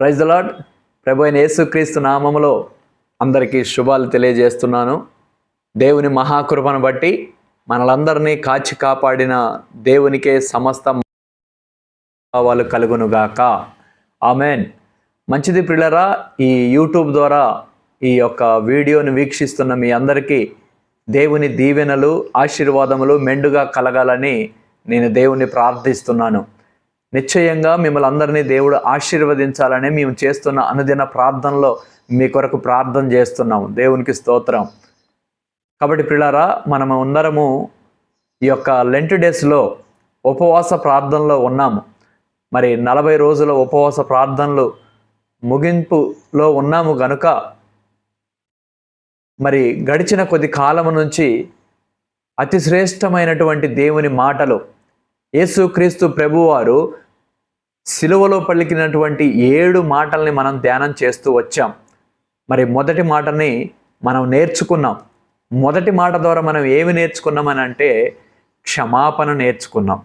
Praise lord ప్రభు అయిన యేసుక్రీస్తు నామములో అందరికీ శుభాలు తెలియజేస్తున్నాను. దేవుని మహాకృపను బట్టి మనలందరినీ కాచి కాపాడిన దేవునికే సమస్త భావాలు కలుగునుగాక. ఆమెన్. మంచిది ప్రిలరా ఈ యూట్యూబ్ ద్వారా ఈ యొక్క వీడియోని వీక్షిస్తున్న మీ అందరికీ దేవుని దీవెనలు ఆశీర్వాదములు మెండుగా కలగాలని నేను దేవుణ్ణి ప్రార్థిస్తున్నాను. నిశ్చయంగా మిమ్మల్ని అందరినీ దేవుడు ఆశీర్వదించాలని మేము చేస్తున్న అనుదిన ప్రార్థనలో మీ కొరకు ప్రార్థన చేస్తున్నాము. దేవునికి స్తోత్రం. కాబట్టి పిల్లారా మనము అందరము ఈ యొక్క లెంట్ డేస్లో ఉపవాస ప్రార్థనలో ఉన్నాము. మరి నలభై రోజుల ఉపవాస ప్రార్థనలు ముగింపులో ఉన్నాము గనుక మరి గడిచిన కొద్ది కాలం నుంచి అతి శ్రేష్టమైనటువంటి దేవుని మాటలు యేసుక్రీస్తు ప్రభువారు సిలువలో పలికినటువంటి ఏడు మాటల్ని మనం ధ్యానం చేస్తూ వచ్చాం. మరి మొదటి మాటని మనం నేర్చుకున్నాం. మొదటి మాట ద్వారా మనం ఏమి నేర్చుకున్నామని అంటే క్షమాపణ నేర్చుకున్నాం.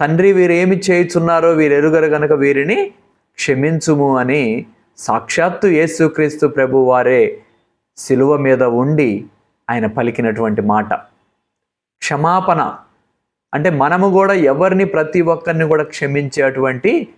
తండ్రి వీరేమి చేయుచున్నారో వీరు ఎరుగరు గనక వీరిని క్షమించుము అని సాక్షాత్తు యేసుక్రీస్తు ప్రభు వారే సిలువ మీద ఉండి ఆయన పలికినటువంటి మాట. క్షమాపణ అంటే మనము కూడా ఎవరిని ప్రతి ఒక్కరిని కూడా క్షమించేటువంటి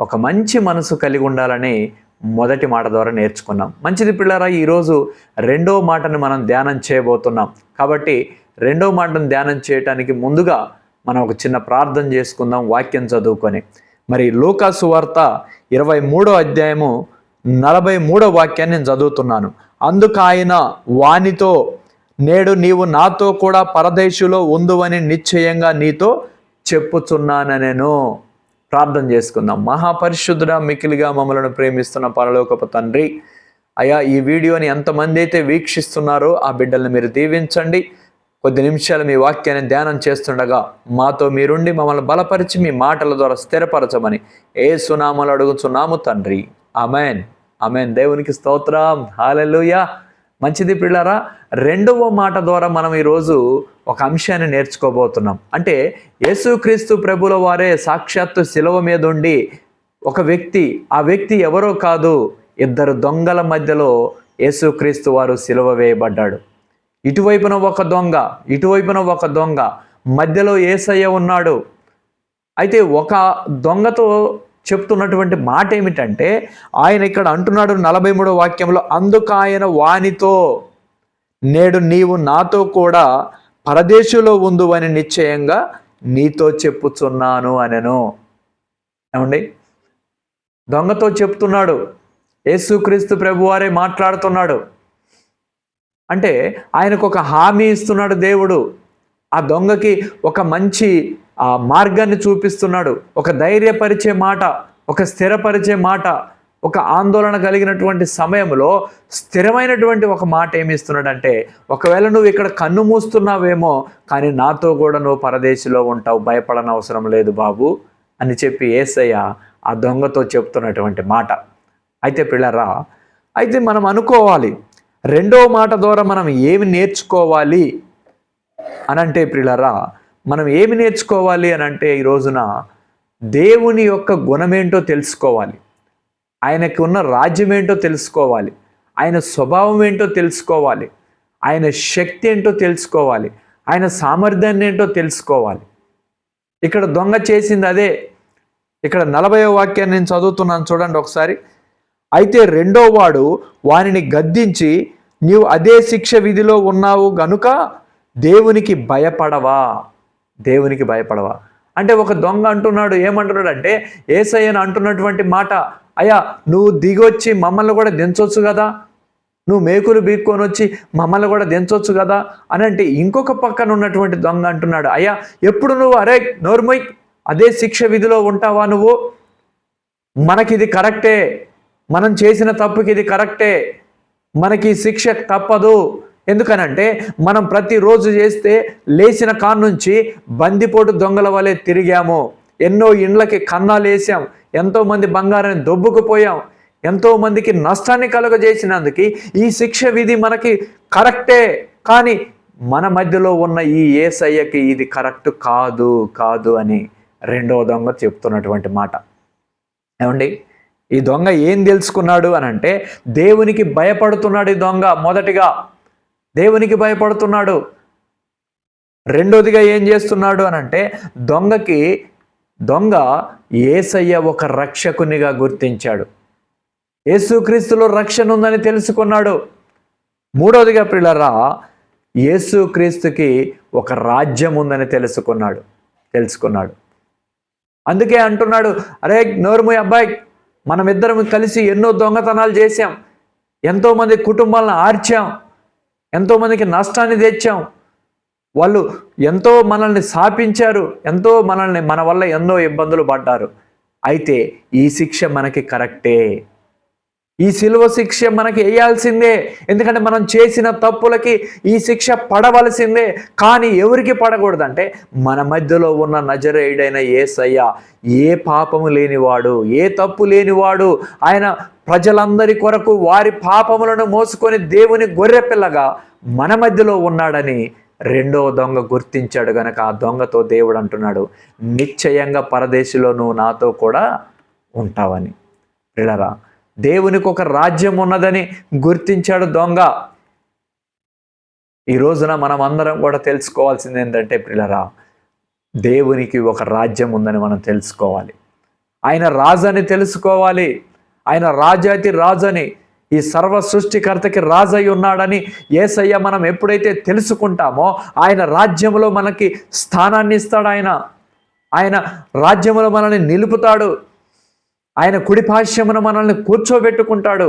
ఒక మంచి మనసు కలిగి ఉండాలని మొదటి మాట ద్వారా నేర్చుకున్నాం. మంచిది పిల్లరా ఈరోజు రెండో మాటను మనం ధ్యానం చేయబోతున్నాం. కాబట్టి రెండో మాటను ధ్యానం చేయటానికి ముందుగా మనం ఒక చిన్న ప్రార్థన చేసుకుందాం వాక్యం చదువుకొని. మరి లోకాసు వార్త ఇరవై మూడో అధ్యాయము నలభై మూడో వాక్యాన్ని నేను చదువుతున్నాను. అందుకు ఆయన వానితో నేడు నీవు నాతో కూడా పరదేశులో ఉందువని నిశ్చయంగా నీతో చెప్పుచున్నాను నేను ప్రార్థన చేసుకుందాం. మహాపరిశుద్ధుడ మికిలిగా మమ్మలను ప్రేమిస్తున్న పరలోకపు తండ్రి అయా ఈ వీడియోని ఎంతమంది అయితే వీక్షిస్తున్నారో ఆ బిడ్డల్ని మీరు దీవించండి. కొద్ది నిమిషాలు మీ వాక్యాన్ని ధ్యానం చేస్తుండగా మాతో మీరుండి మమ్మల్ని బలపరిచి మీ మాటల ద్వారా స్థిరపరచమని ఏ సునామాలు అడుగుచున్నాము తండ్రి. అమెన్ అమెన్ దేవునికి స్తోత్రం. హాలెలుయా మంచిది పిల్లరా? రెండవ మాట ద్వారా మనం ఈరోజు ఒక అంశాన్ని నేర్చుకోబోతున్నాం. అంటే యేసుక్రీస్తు ప్రభుల వారే సాక్షాత్తు శిలవ మీద ఉండి ఒక వ్యక్తి ఆ వ్యక్తి ఎవరో కాదు ఇద్దరు దొంగల మధ్యలో యేసుక్రీస్తు వారు సిలువ వేయబడ్డాడు. ఇటువైపున ఒక దొంగ ఇటువైపున ఒక దొంగ మధ్యలో ఏసయ్య ఉన్నాడు. అయితే ఒక దొంగతో చెప్తున్నటువంటి మాట ఏమిటంటే ఆయన ఇక్కడ అంటున్నాడు నలభై మూడో వాక్యంలో అందుకు ఆయన వానితో నేడు నీవు నాతో కూడా పరదేశంలో ఉందు అని నిశ్చయంగా నీతో చెప్పుచున్నాను అనెను. ఏమండి? దొంగతో చెప్తున్నాడు. యేసుక్రీస్తు ప్రభువారే మాట్లాడుతున్నాడు. అంటే ఆయనకు ఒక హామీ ఇస్తున్నాడు దేవుడు. ఆ దొంగకి ఒక మంచి ఆ మార్గాన్ని చూపిస్తున్నాడు. ఒక ధైర్యపరిచే మాట ఒక స్థిరపరిచే మాట ఒక ఆందోళన కలిగినటువంటి సమయంలో స్థిరమైనటువంటి ఒక మాట ఏమి ఇస్తున్నాడంటే ఒకవేళ నువ్వు ఇక్కడ కన్ను మూస్తున్నావేమో కానీ నాతో కూడా నువ్వు పరదేశిలో ఉంటావు భయపడనవసరం అవసరం లేదు బాబు అని చెప్పి ఏసయ్య ఆ దొంగతో చెప్తున్నటువంటి మాట. అయితే పిల్లరా అయితే మనం అనుకోవాలి రెండో మాట ద్వారా మనం ఏమి నేర్చుకోవాలి అనంటే పిల్లరా మనం ఏమి నేర్చుకోవాలి అని అంటే ఈ రోజున దేవుని యొక్క గుణమేంటో తెలుసుకోవాలి. ఆయనకు ఉన్న రాజ్యం ఏంటో తెలుసుకోవాలి. ఆయన స్వభావం ఏంటో తెలుసుకోవాలి. ఆయన శక్తి ఏంటో తెలుసుకోవాలి. ఆయన సామర్థ్యాన్ని ఏంటో తెలుసుకోవాలి. ఇక్కడ దొంగ చేసింది అదే. ఇక్కడ నలభై వాక్యాన్ని నేను చదువుతున్నాను చూడండి ఒకసారి. అయితే రెండో వాడు వారిని గద్దించి నీవు అదే శిక్ష విధిలో ఉన్నావు గనుక దేవునికి భయపడవా? దేవునికి భయపడవా? అంటే ఒక దొంగ అంటున్నాడు ఏమంటున్నాడు అంటే ఏసయ్యను అంటున్నటువంటి మాట అయ్యా నువ్వు దిగొచ్చి మమ్మల్ని కూడా దించవచ్చు కదా? నువ్వు మేకులు బీక్కొని వచ్చి మమ్మల్ని కూడా దించవచ్చు కదా? అని అంటే ఇంకొక పక్కన ఉన్నటువంటి దొంగ అంటున్నాడు అయ్యా ఎప్పుడు నువ్వు అరే నోర్మై అదే శిక్ష విధిలో ఉంటావా నువ్వు? మనకి ఇది కరెక్టే మనం చేసిన తప్పుకి ఇది కరెక్టే మనకి శిక్ష తప్పదు ఎందుకనంటే మనం ప్రతిరోజు చేస్తే లేచిన కాన్నుంచి నుంచి బందిపోటు దొంగల వలె తిరిగాము. ఎన్నో ఇండ్లకి కన్నాలు వేసాం. ఎంతోమంది బంగారాన్ని దొబ్బుకుపోయాం. ఎంతోమందికి నష్టాన్ని కలుగజేసినందుకు ఈ శిక్ష విధి మనకి కరెక్టే. కానీ మన మధ్యలో ఉన్న ఈ ఏసయ్యకి ఇది కరెక్ట్ కాదు కాదు అని రెండో దొంగ చెప్తున్నటువంటి మాట. ఏమండి? ఈ దొంగ ఏం తెలుసుకున్నాడు అని అంటే దేవునికి భయపడుతున్నాడు ఈ దొంగ మొదటిగా. దేవునికి భయపడుతున్నాడు. రెండోదిగా ఏం చేస్తున్నాడు అని అంటే దొంగకి దొంగ ఏసయ్య ఒక రక్షకునిగా గుర్తించాడు. యేసుక్రీస్తులో రక్షణ ఉందని తెలుసుకున్నాడు. మూడవదిగా పిల్లరా యేసుక్రీస్తుకి ఒక రాజ్యం ఉందని తెలుసుకున్నాడు తెలుసుకున్నాడు. అందుకే అంటున్నాడు అరే నోరుము అబ్బాయి మనమిద్దరం కలిసి ఎన్నో దొంగతనాలు చేశాం. ఎంతోమంది కుటుంబాలను ఆర్చాం. ఎంతోమందికి నష్టాన్ని తెచ్చాం. వాళ్ళు ఎంతో మనల్ని శాపించారు. ఎంతో మనల్ని మన వల్ల ఎన్నో ఇబ్బందులు పడ్డారు. అయితే ఈ శిక్ష మనకి కరెక్టే. ఈ సిలువ శిక్ష మనకి వేయాల్సిందే. ఎందుకంటే మనం చేసిన తప్పులకి ఈ శిక్ష పడవలసిందే. కానీ ఎవరికి పడకూడదంటే మన మధ్యలో ఉన్న నజరేయుడైన ఏసయ్య. ఏ పాపము లేనివాడు ఏ తప్పు లేనివాడు ఆయన ప్రజలందరి కొరకు వారి పాపములను మోసుకొని దేవుని గొర్రెపిల్లగా మన మధ్యలో ఉన్నాడని రెండో దొంగ గుర్తించాడు గనక. ఆ దొంగతో దేవుడు అంటున్నాడు నిశ్చయంగా పరదేశిలో నువ్వు నాతో కూడా ఉంటావని. పిల్లరా దేవునికి ఒక రాజ్యం ఉన్నదని గుర్తించాడు దొంగ. ఈ రోజున మనం అందరం కూడా తెలుసుకోవాల్సింది ఏంటంటే పిల్లరా దేవునికి ఒక రాజ్యం ఉందని మనం తెలుసుకోవాలి. ఆయన రాజని తెలుసుకోవాలి. ఆయన రాజాతి రాజని ఈ సర్వ సృష్టికర్తకి రాజై ఉన్నాడని ఏసయ్య మనం ఎప్పుడైతే తెలుసుకుంటామో ఆయన రాజ్యంలో మనకి స్థానాన్ని ఇస్తాడు ఆయన. ఆయన రాజ్యంలో మనల్ని నిలుపుతాడు. ఆయన కుడిపాశ్యమున మనల్ని కూర్చోబెట్టుకుంటాడు.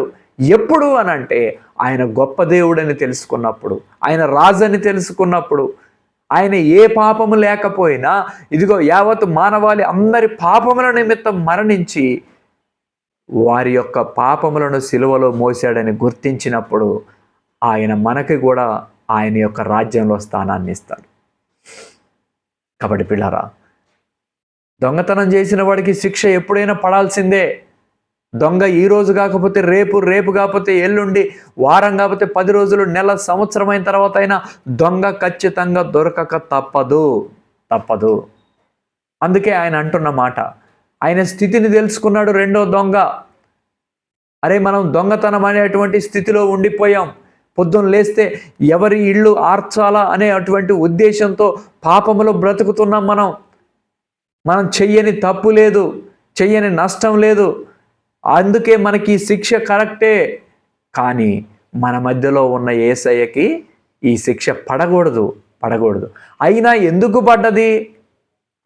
ఎప్పుడు అని అంటే ఆయన గొప్ప దేవుడని తెలుసుకున్నప్పుడు ఆయన రాజని తెలుసుకున్నప్పుడు ఆయన ఏ పాపము లేకపోయినా ఇదిగో యావత్ మానవాళి అందరి పాపముల నిమిత్తం మరణించి వారి యొక్క పాపములను సిలువలో మోసాడని గుర్తించినప్పుడు ఆయన మనకి కూడా ఆయన యొక్క రాజ్యంలో స్థానాన్ని ఇస్తాడు. కాబట్టి పిల్లరా దొంగతనం చేసిన వాడికి శిక్ష ఎప్పుడైనా పడాల్సిందే. దొంగ ఈ రోజు కాకపోతే రేపు రేపు కాకపోతే ఎల్లుండి వారం కాకపోతే పది రోజులు నెల సంవత్సరం అయిన తర్వాత అయినా దొంగ ఖచ్చితంగా దొరకక తప్పదు. తప్పదు. అందుకే ఆయన అంటున్న మాట. ఆయన స్థితిని తెలుసుకున్నాడు రెండో దొంగ. అరే మనం దొంగతనం అనేటువంటి స్థితిలో ఉండిపోయాం. పొద్దున్న లేస్తే ఎవరి ఇళ్ళు ఆర్చాలా అనే అటువంటి ఉద్దేశంతో పాపములో బ్రతుకుతున్నాం మనం. మనం చెయ్యని తప్పు లేదు చెయ్యని నష్టం లేదు. అందుకే మనకి ఈ శిక్ష కరెక్టే. కానీ మన మధ్యలో ఉన్న ఏసయ్యకి ఈ శిక్ష పడకూడదు పడకూడదు. అయినా ఎందుకు పడ్డది?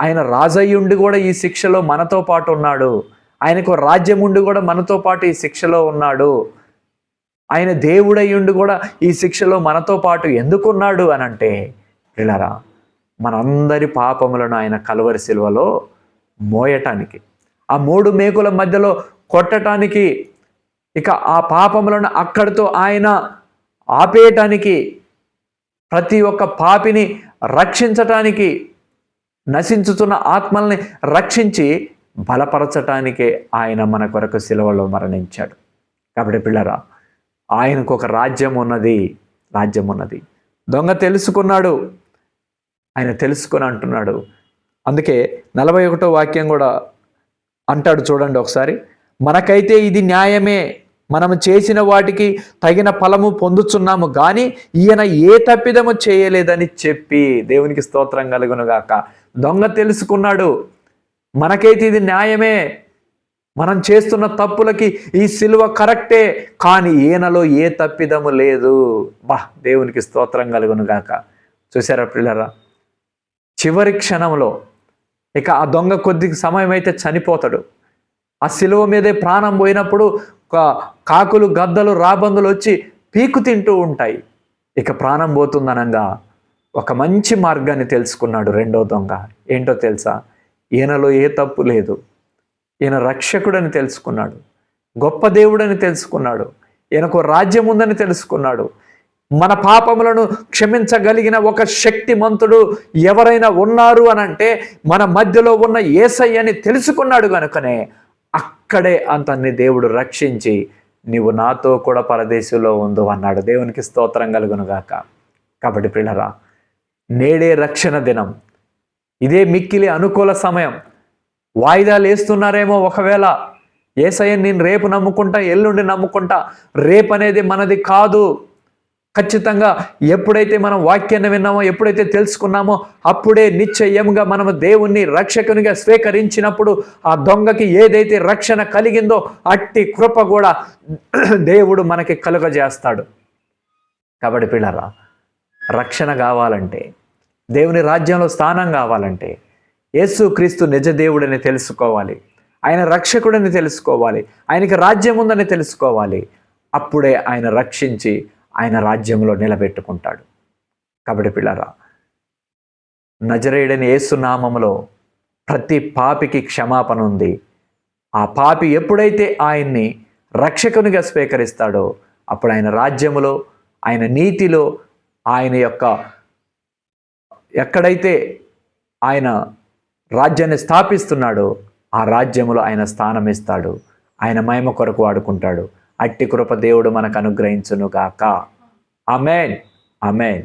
ఆయన రాజయ్యుండి కూడా ఈ శిక్షలో మనతో పాటు ఉన్నాడు. ఆయనకు రాజ్యం ఉండి కూడా మనతో పాటు ఈ శిక్షలో ఉన్నాడు. ఆయన దేవుడయ్యుండి కూడా ఈ శిక్షలో మనతో పాటు ఎందుకున్నాడు అని అంటే పిల్లరా మనందరి పాపములను ఆయన కలువరి శిల్వలో మోయటానికి ఆ మూడు మేకుల మధ్యలో కొట్టటానికి ఇక ఆ పాపములను అక్కడితో ఆయన ఆపేయటానికి ప్రతి ఒక్క పాపిని రక్షించటానికి నశించుతున్న ఆత్మల్ని రక్షించి బలపరచటానికే ఆయన మన కొరకు శిలవలో మరణించాడు. కాబట్టి పిల్లరా ఆయనకు ఒక రాజ్యం ఉన్నది రాజ్యం ఉన్నది దొంగ తెలుసుకున్నాడు ఆయన తెలుసుకొని అంటున్నాడు. అందుకే నలభై ఒకటో వాక్యం కూడా అంటాడు చూడండి ఒకసారి. మనకైతే ఇది న్యాయమే. మనము చేసిన వాటికి తగిన ఫలము పొందుతున్నాము కానీ ఈయన ఏ తప్పిదము చేయలేదని చెప్పి దేవునికి స్తోత్రం కలుగునుగాక దొంగ తెలుసుకున్నాడు. మనకైతే ఇది న్యాయమే. మనం చేస్తున్న తప్పులకి ఈ సిలువ కరెక్టే. కానీ ఈయనలో ఏ తప్పిదము లేదు. బా దేవునికి స్తోత్రం కలుగునుగాక చూసారా పిల్లరా చివరి క్షణంలో ఇక ఆ దొంగ కొద్ది సమయం అయితే చనిపోతాడు. ఆ సిలువ మీదే ప్రాణం పోయినప్పుడు కాకులు గద్దలు రాబందులు వచ్చి పీకు తింటూ ఉంటాయి. ఇక ప్రాణం పోతుందనంగా ఒక మంచి మార్గాన్ని తెలుసుకున్నాడు రెండో దొంగ. ఏంటో తెలుసా? ఈయనలో ఏ తప్పు లేదు. ఈయన రక్షకుడని తెలుసుకున్నాడు. గొప్ప దేవుడని తెలుసుకున్నాడు. ఈయనకు రాజ్యం ఉందని తెలుసుకున్నాడు. మన పాపములను క్షమించగలిగిన ఒక శక్తిమంతుడు ఎవరైనా ఉన్నారు అని అంటే మన మధ్యలో ఉన్న ఏసయ్యని తెలుసుకున్నాడు కనుకనే అక్కడే అంతన్ని దేవుడు రక్షించి నీవు నాతో కూడా పరదేశంలో ఉందో అన్నాడు. దేవునికి స్తోత్రం కలుగునుగాక. కాబట్టి పిల్లరా నేడే రక్షణ దినం. ఇదే మిక్కిలి అనుకూల సమయం. వాయిదాలు వేస్తున్నారేమో ఒకవేళ. ఏసయ్య నేను రేపు నమ్ముకుంటా ఎల్లుండి నమ్ముకుంటా. రేపు అనేది మనది కాదు. ఖచ్చితంగా ఎప్పుడైతే మనం వాక్యాన్ని విన్నామో ఎప్పుడైతే తెలుసుకున్నామో అప్పుడే నిశ్చయంగా మనము దేవుణ్ణి రక్షకునిగా స్వీకరించినప్పుడు ఆ దొంగకి ఏదైతే రక్షణ కలిగిందో అట్టి కృప కూడా దేవుడు మనకి కలుగజేస్తాడు. కాబట్టి పిల్లరా రక్షణ కావాలంటే దేవుని రాజ్యంలో స్థానం కావాలంటే యేసు క్రీస్తు నిజ దేవుడని తెలుసుకోవాలి. ఆయన రక్షకుడని తెలుసుకోవాలి. ఆయనకి రాజ్యం ఉందని తెలుసుకోవాలి. అప్పుడే ఆయన రక్షించి ఆయన రాజ్యంలో నిలబెట్టుకుంటాడు. కాబట్టి పిల్లరా నజరేయుడని ఏసునామములో ప్రతి పాపికి క్షమాపణ ఉంది. ఆ పాపి ఎప్పుడైతే ఆయన్ని రక్షకునిగా స్వీకరిస్తాడో అప్పుడు ఆయన రాజ్యములో ఆయన నీతిలో ఆయన యొక్క ఎక్కడైతే ఆయన రాజ్యాన్ని స్థాపిస్తున్నాడో ఆ రాజ్యములో ఆయన స్థానం ఇస్తాడు ఆయన మహిమ కొరకు వాడుకుంటాడు అట్టి కృప దేవుడు మనకు అనుగ్రహించును గాక అమెన్ అమెన్